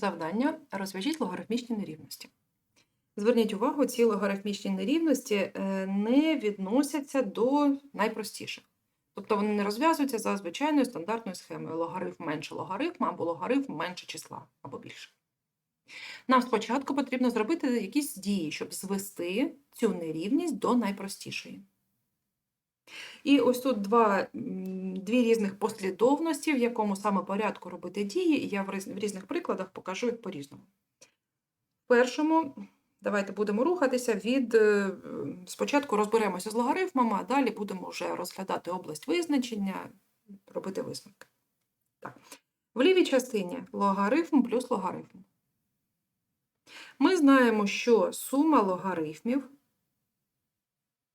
Завдання розв'яжіть логарифмічні нерівності. Зверніть увагу, ці логарифмічні нерівності е, не відносяться до найпростіших. Тобто вони не розв'язуються за звичайною стандартною схемою логарифм менше логарифма або логарифм менше числа або більше. Нам спочатку потрібно зробити якісь дії, щоб звести цю нерівність до найпростішої. І ось тут два, дві різних послідовності, в якому саме порядку робити дії, і я в різних прикладах покажу їх по-різному. В першому давайте будемо рухатися від е, спочатку розберемося з логарифмами, а далі будемо вже розглядати область визначення, робити висновки. Так. В лівій частині логарифм плюс логарифм. Ми знаємо, що сума логарифмів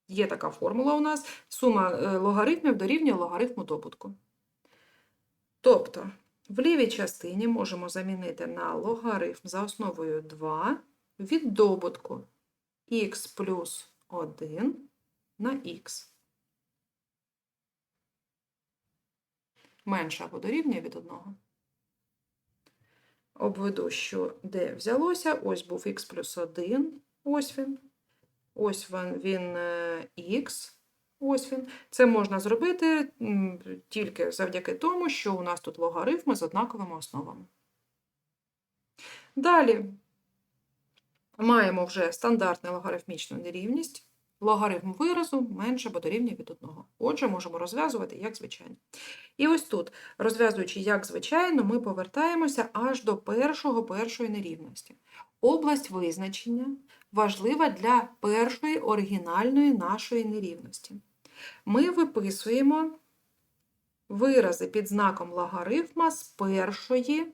Є така формула у нас, сума е, логарифмів дорівнює логарифму добутку. Тобто, в лівій частині можемо замінити на логарифм за основою 2 від добутку х плюс 1 на х. Менше або дорівнює від 1. Обведу, що де взялося. Ось був х плюс 1, ось він. Ось він, він е. Ось він. Це можна зробити тільки завдяки тому, що у нас тут логарифми з однаковими основами. Далі маємо вже стандартну логарифмічну нерівність. Логарифм виразу менше або дорівнює від 1. Отже, можемо розв'язувати як звичайно. І ось тут, розв'язуючи як звичайно, ми повертаємося аж до першого першої нерівності. Область визначення важлива для першої оригінальної нашої нерівності. Ми виписуємо вирази під знаком логарифма з першої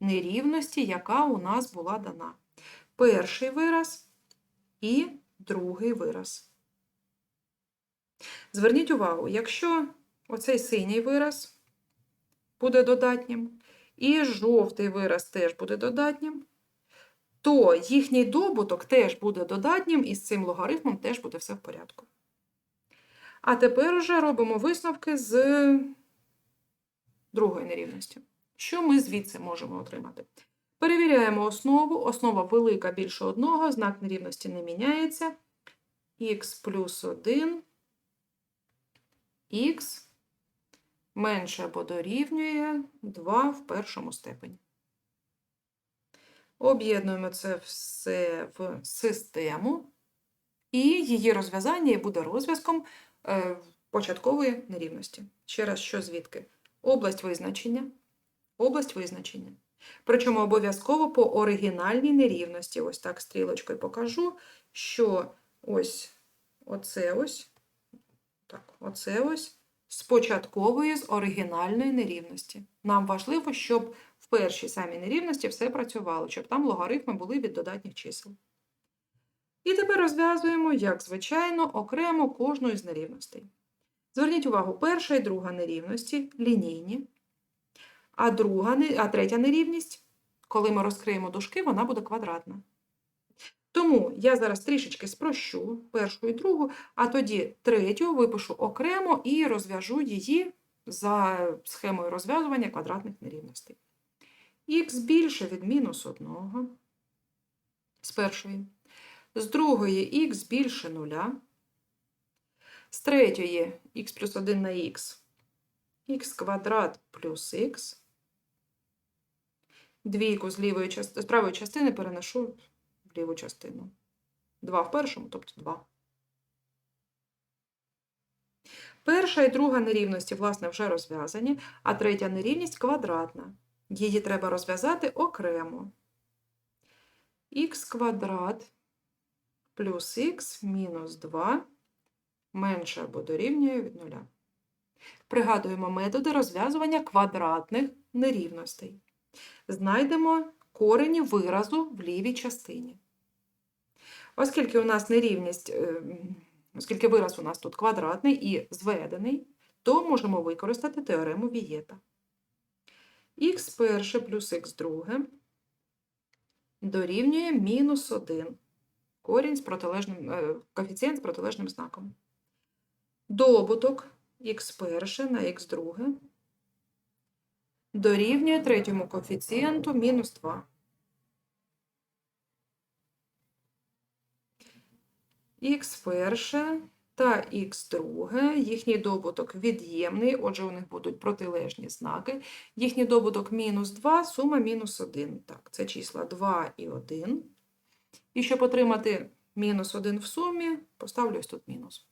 нерівності, яка у нас була дана. Перший вираз і другий вираз. Зверніть увагу, якщо оцей синій вираз буде додатнім, і жовтий вираз теж буде додатнім, то їхній добуток теж буде додатнім, і з цим логарифмом теж буде все в порядку. А тепер вже робимо висновки з другої нерівності. Що ми звідси можемо отримати? Перевіряємо основу. Основа велика більше одного, знак нерівності не міняється. х плюс 1, х менше або дорівнює 2 в першому степені. Об'єднуємо це все в систему, і її розв'язання буде розв'язком е, початкової нерівності. Ще раз, що звідки? Область визначення. Область визначення. Причому обов'язково по оригінальній нерівності, ось так стрілочкою покажу, що ось оце ось, так, оце ось з початкової, з оригінальної нерівності. Нам важливо, щоб першій самій нерівності все працювало, щоб там логарифми були від додатніх чисел. І тепер розв'язуємо, як звичайно, окремо кожну із нерівностей. Зверніть увагу, перша і друга нерівності лінійні, а, друга, а третя нерівність, коли ми розкриємо дужки, вона буде квадратна. Тому я зараз трішечки спрощу першу і другу, а тоді третю випишу окремо і розв'яжу її за схемою розв'язування квадратних нерівностей. Х більше від мінус 1 з першої, з другої х більше нуля, з третьої х плюс 1 на х, х квадрат плюс х. Двійку з, лівої, з правої частини переношу в ліву частину. 2 в першому, тобто 2. Перша і друга нерівності, власне, вже розв'язані, а третя нерівність квадратна. Її треба розв'язати окремо. х квадрат плюс х мінус 2 менше або дорівнює від нуля. Пригадуємо методи розв'язування квадратних нерівностей. Знайдемо корені виразу в лівій частині. Оскільки у нас нерівність, е, оскільки вираз у нас тут квадратний і зведений, то можемо використати теорему Вієта. Х перше плюс х друге дорівнює мінус 1. Корінь з протилежним, е, коефіцієнт з протилежним знаком. Добуток х перше на х друге дорівнює третьому коефіцієнту мінус 2. Х перше та х друге, їхній добуток від'ємний, отже, у них будуть протилежні знаки. Їхній добуток мінус 2, сума мінус 1. Так, це числа 2 і 1. І щоб отримати мінус 1 в сумі, поставлю ось тут мінус.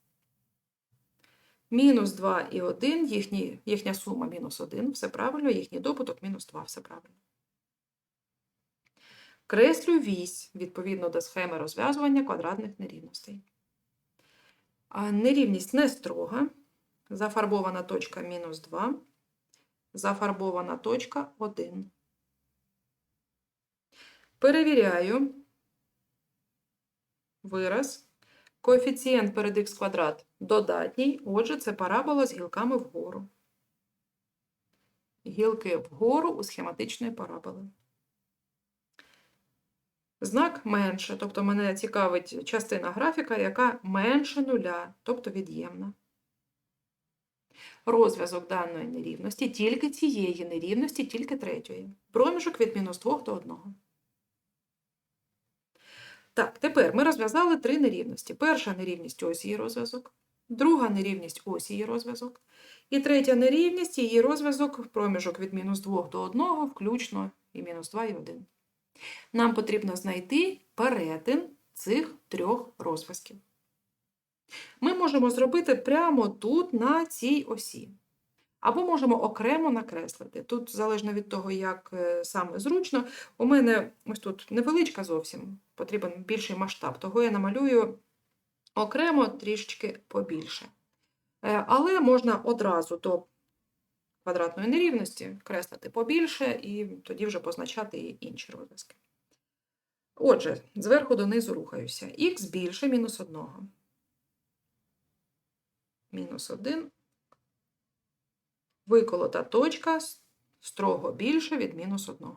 Мінус 2 і 1, їхні, їхня сума мінус 1, все правильно, їхній добуток мінус 2, все правильно. Креслю вісь відповідно до схеми розв'язування квадратних нерівностей. Нерівність не строга. Зафарбована точка мінус 2, зафарбована точка 1. Перевіряю вираз. Коефіцієнт перед х квадрат додатній, отже, це парабола з гілками вгору. Гілки вгору у схематичної параболи. Знак менше, тобто мене цікавить частина графіка, яка менше нуля, тобто від'ємна. Розв'язок даної нерівності тільки цієї нерівності, тільки третьої. Проміжок від мінус 2 до 1. Так, тепер ми розв'язали три нерівності. Перша нерівність ось її розв'язок, друга нерівність ось її розв'язок. І третя нерівність її розв'язок проміжок від мінус 2 до 1, включно і мінус 2 і 1. Нам потрібно знайти перетин цих трьох розв'язків. Ми можемо зробити прямо тут, на цій осі. Або можемо окремо накреслити. Тут, залежно від того, як е, саме зручно, у мене ось тут невеличка зовсім, потрібен більший масштаб, того я намалюю окремо трішечки побільше. Е, Але можна одразу до квадратної нерівності креслити побільше і тоді вже позначати і інші розв'язки. Отже, зверху донизу рухаюся. Х більше мінус 1. Мінус 1. Виколота точка строго більше від мінус 1.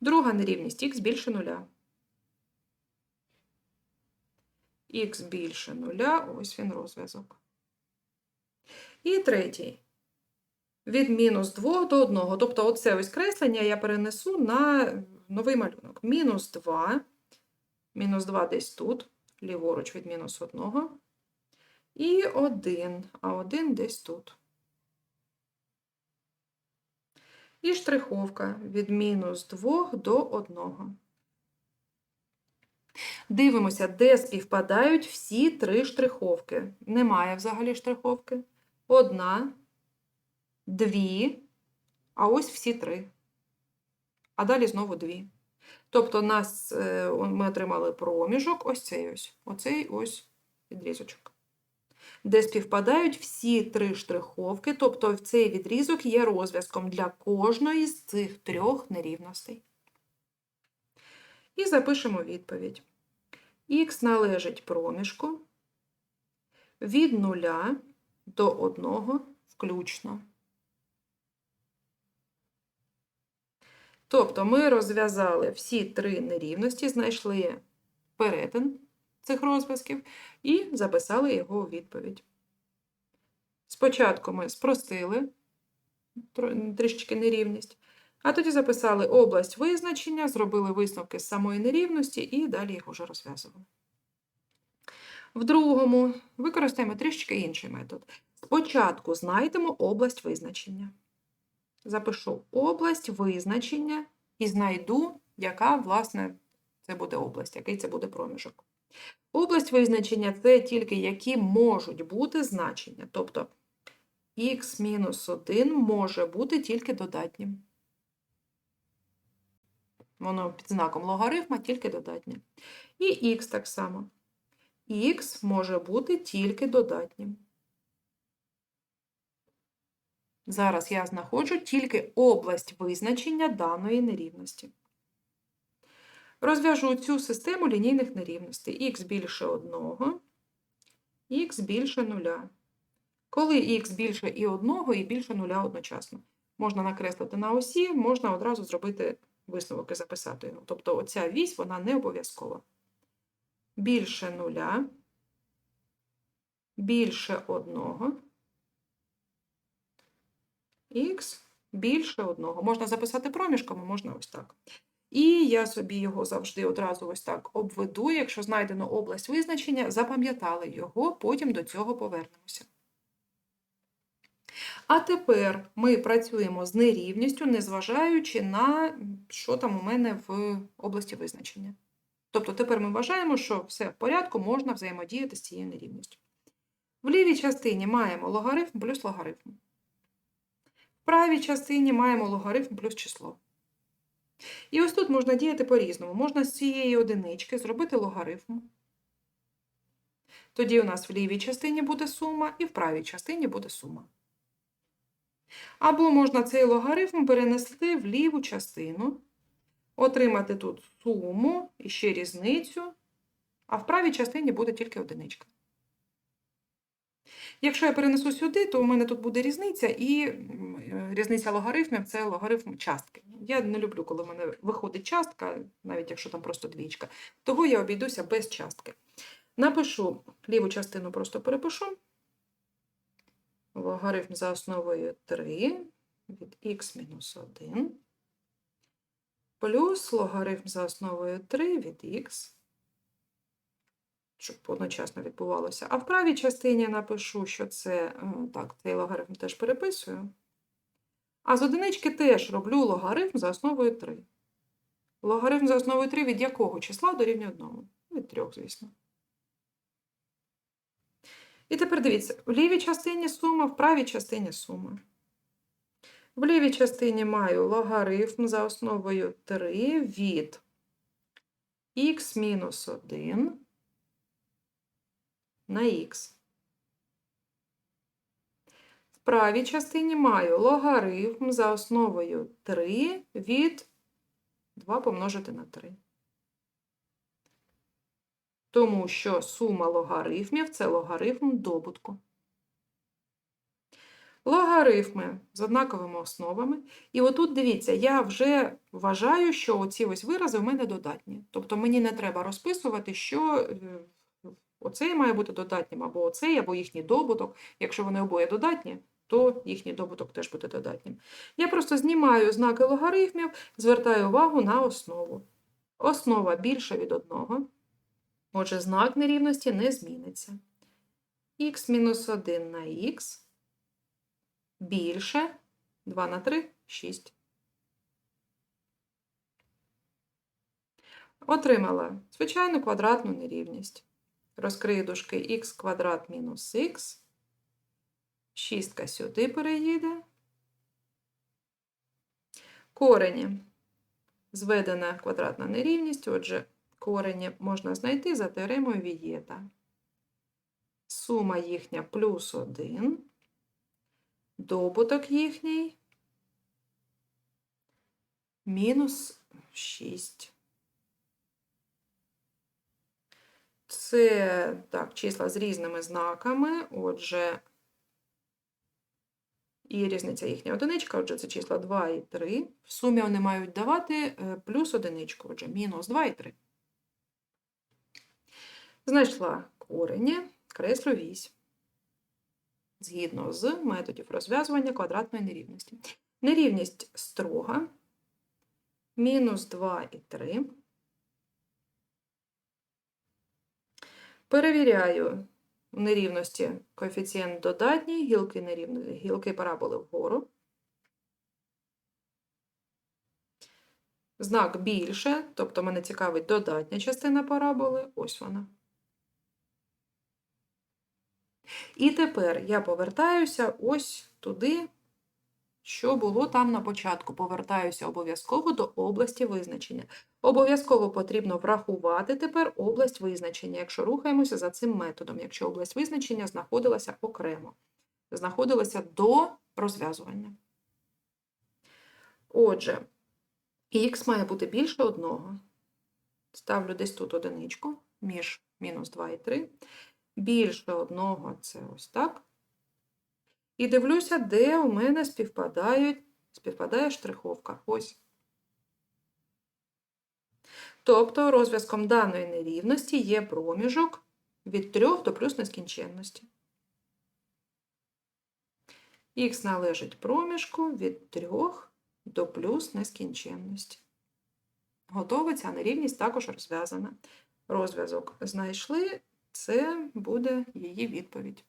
Друга нерівність х більше 0. Х більше 0, ось він розв'язок. І третій. Від мінус 2 до 1. Тобто, оце ось креслення я перенесу на новий малюнок. Мінус 2, мінус 2 десь тут, ліворуч від мінус 1. І 1, а 1 десь тут. І штриховка від мінус 2 до 1. Дивимося, де співпадають всі три штриховки. Немає взагалі штриховки. Одна, дві, а ось всі три. А далі знову дві. Тобто нас, е, ми отримали проміжок, ось цей ось, оцей ось відрізочок. Де співпадають всі три штриховки, тобто цей відрізок є розв'язком для кожної з цих трьох нерівностей. І запишемо відповідь. Х належить проміжку від 0 до 1 включно. Тобто ми розв'язали всі три нерівності, знайшли перетин цих розв'язків і записали його у відповідь. Спочатку ми спростили трішечки нерівність, а тоді записали область визначення, зробили висновки з самої нерівності і далі їх уже розв'язували. В другому використаємо трішечки інший метод. Спочатку знайдемо область визначення. Запишу область визначення і знайду, яка, власне, це буде область, який це буде проміжок. Область визначення це тільки які можуть бути значення. Тобто х-1 може бути тільки додатнім. Воно під знаком логарифма тільки додатнє. І х так само. Х може бути тільки додатнім. Зараз я знаходжу тільки область визначення даної нерівності. Розв'яжу цю систему лінійних нерівностей. х більше 1, х більше 0. Коли х більше і 1, і більше 0 одночасно. Можна накреслити на осі, можна одразу зробити висновок і записати його. Тобто оця вісь, вона не обов'язкова. Більше 0, більше 1, х більше одного. Можна записати проміжком, а можна ось так. І я собі його завжди одразу ось так обведу. Якщо знайдено область визначення, запам'ятали його, потім до цього повернемося. А тепер ми працюємо з нерівністю, незважаючи на що там у мене в області визначення. Тобто тепер ми вважаємо, що все в порядку, можна взаємодіяти з цією нерівністю. В лівій частині маємо логарифм плюс логарифм. В правій частині маємо логарифм плюс число. І ось тут можна діяти по-різному. Можна з цієї одинички зробити логарифм. Тоді у нас в лівій частині буде сума, і в правій частині буде сума. Або можна цей логарифм перенести в ліву частину, отримати тут суму і ще різницю, а в правій частині буде тільки одиничка. Якщо я перенесу сюди, то у мене тут буде різниця, і е, різниця логарифмів це логарифм частки. Я не люблю, коли в мене виходить частка, навіть якщо там просто двічка. Того я обійдуся без частки. Напишу ліву частину, просто перепишу. Логарифм за основою 3 від х мінус 1 плюс логарифм за основою 3 від х щоб одночасно відбувалося. А в правій частині напишу, що це е, так, цей логарифм теж переписую. А з одинички теж роблю логарифм за основою 3. Логарифм за основою 3 від якого числа дорівнює 1? Від 3, звісно. І тепер дивіться, в лівій частині сума, в правій частині сума. В лівій частині маю логарифм за основою 3 від х мінус 1 на х. В правій частині маю логарифм за основою 3 від 2 помножити на 3. Тому що сума логарифмів це логарифм добутку. Логарифми з однаковими основами. І отут дивіться, я вже вважаю, що оці ось вирази в мене додатні. Тобто мені не треба розписувати, що е, Оцей має бути додатнім, або оцей, або їхній добуток. Якщо вони обоє додатні, то їхній добуток теж буде додатнім. Я просто знімаю знаки логарифмів, звертаю увагу на основу. Основа більша від одного. Отже, знак нерівності не зміниться. х-1 на х більше 2 на 3 6. Отримала звичайну квадратну нерівність. Розкрию дужки х квадрат мінус х. Шістка сюди переїде. Корені. Зведена квадратна нерівність, отже, корені можна знайти за теоремою Вієта. Сума їхня плюс 1, добуток їхній мінус 6. Це так, числа з різними знаками, отже, і різниця їхня одиничка, отже, це числа 2 і 3. В сумі вони мають давати е, плюс одиничку, отже, мінус 2 і 3. Знайшла корені, креслю вісь. Згідно з методів розв'язування квадратної нерівності. Нерівність строга, мінус 2 і 3. Перевіряю в нерівності коефіцієнт додатній, гілки нерівності, гілки параболи вгору. Знак більше, тобто мене цікавить додатня частина параболи, ось вона. І тепер я повертаюся ось туди, що було там на початку. Повертаюся обов'язково до області визначення. Обов'язково потрібно врахувати тепер область визначення, якщо рухаємося за цим методом, якщо область визначення знаходилася окремо, знаходилася до розв'язування. Отже, х має бути більше одного. Ставлю десь тут одиничку між мінус 2 і 3. Більше одного це ось так. І дивлюся, де у мене співпадають, співпадає штриховка. Ось. Тобто розв'язком даної нерівності є проміжок від 3 до плюс нескінченності. Х належить проміжку від 3 до плюс нескінченності. Готова ця нерівність також розв'язана. Розв'язок знайшли, це буде її відповідь.